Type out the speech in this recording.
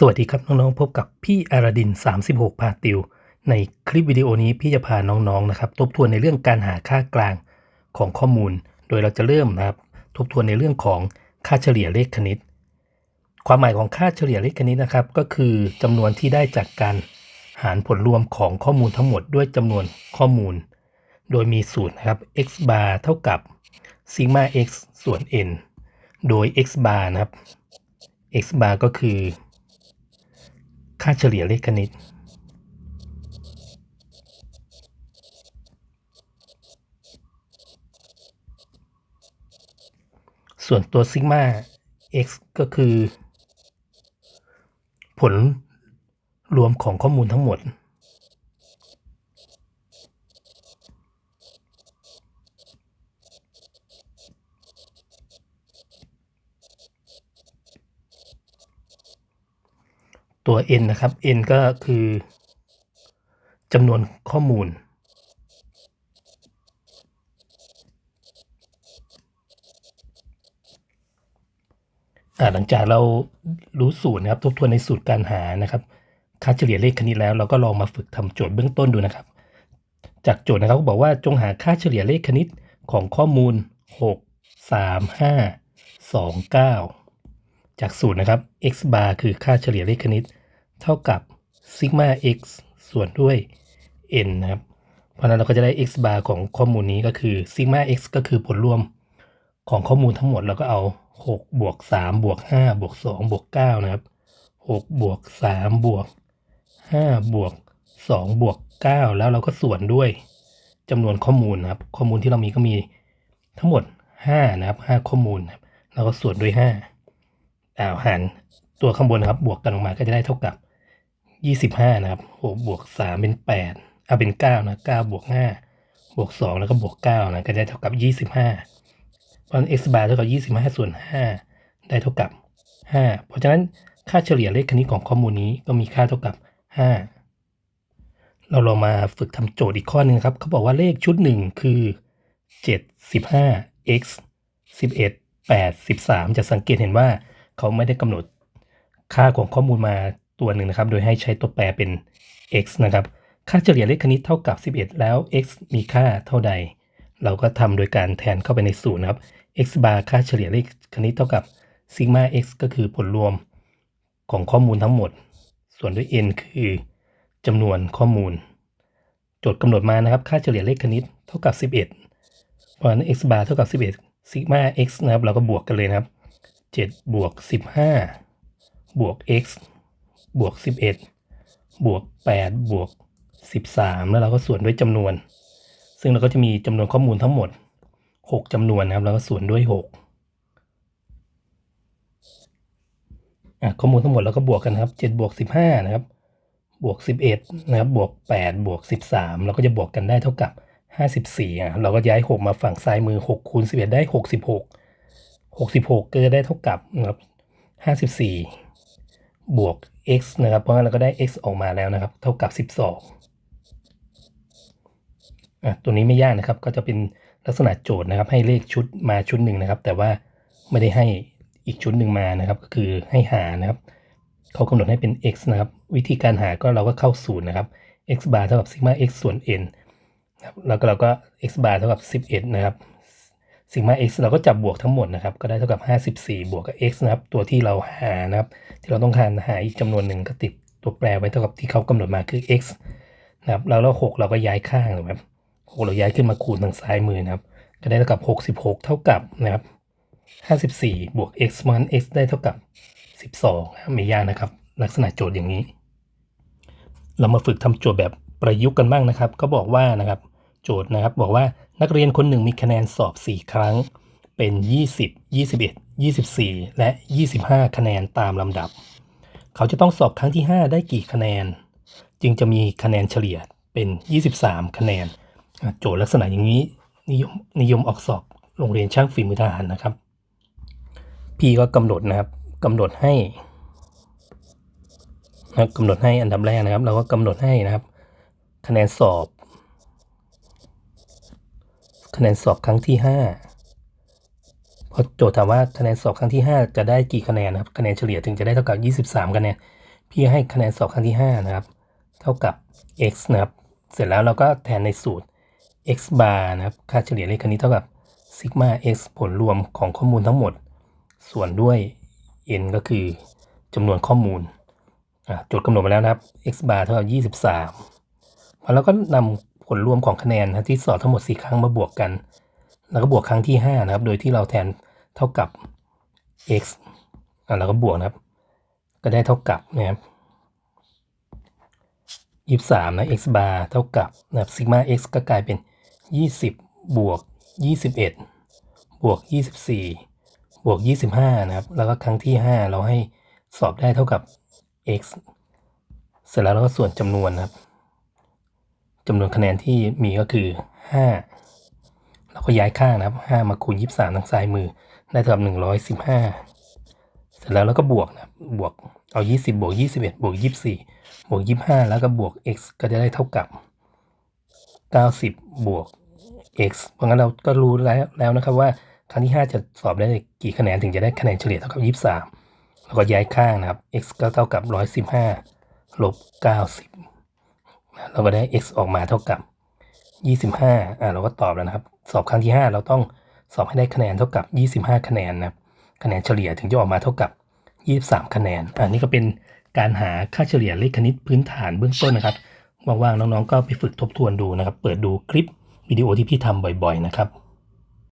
สวัสดีครับน้องๆ พบกับพี่อาราดิน 36 พาติว ในคลิปวิดีโอนี้พี่จะพาน้องๆนะครับทบทวนในเรื่องการหาค่ากลางของข้อมูล โดยเราจะเริ่มนะครับทบทวนในเรื่องของค่าเฉลี่ยเลขคณิต ความหมายของค่าเฉลี่ยเลขคณิตนะครับ ก็คือจำนวนที่ได้จากการหารผลรวมของข้อมูลทั้งหมดด้วยจำนวนข้อมูล โดยมีสูตรนะครับ x bar เท่ากับซิกมา x ส่วน n โดย x bar นะครับ x bar ก็คือ ค่าเฉลี่ยเลขคณิต ส่วนตัวซิกมา x ก็คือ ผลรวมของข้อมูลทั้งหมด ตัว n นะครับ n ก็คือจำนวนข้อมูล หลังจากเรารู้สูตรนะครับ ทบทวนในสูตรการหานะครับ ค่าเฉลี่ยเลขคณิตแล้ว เราก็ลองมาฝึกทำโจทย์เบื้องต้นดูนะครับ จากโจทย์นะครับก็บอกว่าจงหาค่าเฉลี่ยเลขคณิตของข้อมูล 6 3 5 2 9 จากสูตรนะครับ x bar คือค่าเฉลี่ยเลขคณิต เท่ากับซิกมา x ส่วนด้วย n นะครับ เพราะฉะนั้นเราก็จะได้ x bar ของข้อมูลนี้ก็คือซิกมา x ก็คือผลรวมของข้อมูลทั้งหมดเราก็เอา 6 บวก 3 บวก 5 บวก 2 บวก 9 นะครับ 6 บวก 3 บวก 5 บวก 2 บวก 9 แล้วเราก็ส่วนด้วยจำนวนข้อมูลนะครับ ข้อมูลที่เรามีก็มีทั้งหมด 5 นะครับ 5 ข้อมูลนะครับเราก็ส่วนด้วย5อ้าวหารตัวข้างบนนะครับ บวกกันออกมาก็จะได้เท่ากับ 25นะครับ6บวก3เป็น8เอาเป็น9นะ9บวก5บวก2แล้วก็บวก9นะก็ได้เท่ากับ25เพราะฉะนั้น x bar เท่ากับ25ส่วน5ได้เท่ากับ5เพราะฉะนั้นค่าเฉลี่ยเลขคณิตของข้อมูลนี้ก็มีค่าเท่ากับ5เราลองมาฝึกทำโจทย์อีกข้อหนึ่งครับ เขาบอกว่าเลขชุดหนึ่งคือ7 15 x 11 8 13จะสังเกตเห็นว่าเขาไม่ได้กำหนดค่าของข้อมูลมา ตัวหนึ่งนะครับ โดยให้ใช้ตัวแปรเป็น x นะครับ ค่าเฉลี่ยเลขคณิตเท่ากับ 11 แล้ว x มีค่าเท่าใด เราก็ทำโดยการแทนเข้าไปในสูตรนะครับ x bar ค่าเฉลี่ยเลขคณิตเท่ากับซิกมา x ก็คือผลรวมของข้อมูลทั้งหมด ส่วนด้วย n คือจำนวนข้อมูล โจทย์กำหนดมานะครับ ค่าเฉลี่ยเลขคณิตเท่ากับ 11 เพราะฉะนั้น x bar เท่ากับ 11ซิกมา x นะครับ เราก็บวกกันเลยนะครับ 7 บวก 15 บวก x บวก 11 บวก 8 บวก 13 แล้วเราก็ส่วนด้วยจำนวน ซึ่งเราก็จะมีจำนวนข้อมูลทั้งหมด 6จำนวนนะครับ แล้วก็ส่วนด้วย 6 ข้อมูลทั้งหมดเราก็บวกกันครับ 7 บวก 15 นะครับ บวก 11 นะครับ บวก 8 บวก 13 เราก็จะบวกกันได้เท่ากับ 54อะเราก็ย้าย 6 มาฝั่งซ้ายมือ 6 คูณ 11 ได้ 66 66 ก็จะได้เท่ากับนะครับ54 บวก x นะครับ เพราะงั้นเราก็ได้ x ออกมาแล้วนะครับ เท่ากับ 12อะตัวนี้ไม่ยากนะครับ ก็จะเป็นลักษณะโจทย์นะครับ ให้เลขชุดมาชุดหนึ่งนะครับ แต่ว่าไม่ได้ให้อีกชุดหนึ่งมานะครับ ก็คือให้หานะครับเขากำหนดให้เป็น x นะครับ วิธีการหาก็เราก็เข้าสูตรนะครับ x bar เท่ากับซิกมา x ส่วน n นะครับแล้วก็เราก็ x bar เท่ากับ 11 นะครับ ซิกมา x เราก็จับบวกทั้งหมดนะครับ ก็ได้เท่ากับ 54 บวกกับ x นะครับ ตัวที่เราหานะครับ ที่เราต้องการหาอีกจำนวนหนึ่งก็ติดตัวแปรไว้เท่ากับที่เขากำหนดมาคือ x นะครับ แล้วเรา6เราก็ย้ายข้างนะครับ6เราย้ายขึ้นมาคูณทางซ้ายมือนะครับ ก็ได้เท่ากับ 66 เท่ากับนะครับ 54 บวก x มัน x ได้เท่ากับ 12 ไม่ยากนะครับ ลักษณะโจทย์อย่างนี้ เรามาฝึกทำโจทย์แบบประยุกต์กันบ้างนะครับ ก็บอกว่านะครับ โจทย์นะครับ บอกว่านักเรียนคนหนึ่งมีคะแนนสอบ 4 ครั้ง เป็น 20 21 24 และ 25 คะแนนตามลำดับ เขาจะต้องสอบครั้งที่ 5 ได้กี่คะแนน จึงจะมีคะแนนเฉลี่ยเป็น 23 คะแนน โจทย์ลักษณะอย่างนี้นิยมนิยมออกสอบโรงเรียนช่างฝีมือทหารนะครับ พี่ก็กำหนดนะครับกำหนดให้นะครับกำหนดให้อันดับแรกนะครับ เราก็กำหนดให้นะครับ คะแนนสอบ คะแนนสอบครั้งที่ห้าพอโจทย์ถามว่าคะแนนสอบครั้งที่ห้าจะได้กี่คะแนนนะครับคะแนนเฉลี่ยถึงจะได้เท่ากับยี่สิบสามคะแนนพี่ให้คะแนนสอบครั้งที่ 5 นะครับ เท่ากับ x นะครับ เสร็จแล้วเราก็แทนในสูตร x bar นะครับ ค่าเฉลี่ยเลขคณิตเท่ากับ sigma x ผลรวมของข้อมูลทั้งหมด ส่วนด้วย n ก็คือจำนวนข้อมูลจทย์กำหนดมาแล้วนะครับ x bar เท่ากับ 23แล้วก็นำ ผลรวมของคะแนนนะที่สอบทั้งหมด 4 ครั้งมาบวกกัน แล้วก็บวกครั้งที่ 5 นะครับ โดยที่เราแทนเท่ากับ x อะแล้วก็บวกนะครับ ก็ได้เท่ากับนะครับยี่สามนะ x bar เท่ากับนะครับ sigma x ก็กลายเป็นยี่สิบบวกยี่สิบเอ็ดบวกยี่สิบสี่บวกยี่สิบห้านะครับ แล้วก็ครั้งที่ห้าเราให้สอบได้เท่ากับ x เสร็จแล้วเราก็ส่วนจำนวนนะครับ จำนวนคะแนนที่มีก็คือห้าเราก็ย้ายข้างนะครับห้ามาคูณยี่สามทางซ้ายมือ ได้เท่ากับหนึ่งร้อยสิบห้าเสร็จแล้วเราก็บวกนะบวกเอายี่สิบบวกยี่สิบเอ็ดบวกยี่สิบสี่บวกยี่ห้าแล้วก็บวก x ก็จะได้เท่ากับเก้าสิบบวก x เพราะงั้นเราก็รู้แล้วแล้วนะครับว่าครั้งที่ห้าจะสอบได้กี่คะแนนถึงจะได้คะแนนเฉลี่ยเท่ากับยี่สามแล้วก็ย้ายข้างนะครับ x ก็เท่ากับร้อยสิบห้าลบเก้าสิบ เราก็ได้ x ออกมาเท่ากับ 25 อ่าเราก็ตอบแล้วนะครับ สอบครั้งที่ห้าเราต้องสอบให้ได้คะแนนเท่ากับ 25 คะแนนนะครับ คะแนนเฉลี่ยถึงจะออกมาเท่ากับ 23 คะแนน อันนี้ก็เป็นการหาค่าเฉลี่ยเลขคณิตพื้นฐานเบื้องต้นนะครับ ว่างๆ น้องๆ ก็ไปฝึกทบทวนดูนะครับ เปิดดูคลิปวิดีโอที่พี่ทำบ่อยๆ นะครับ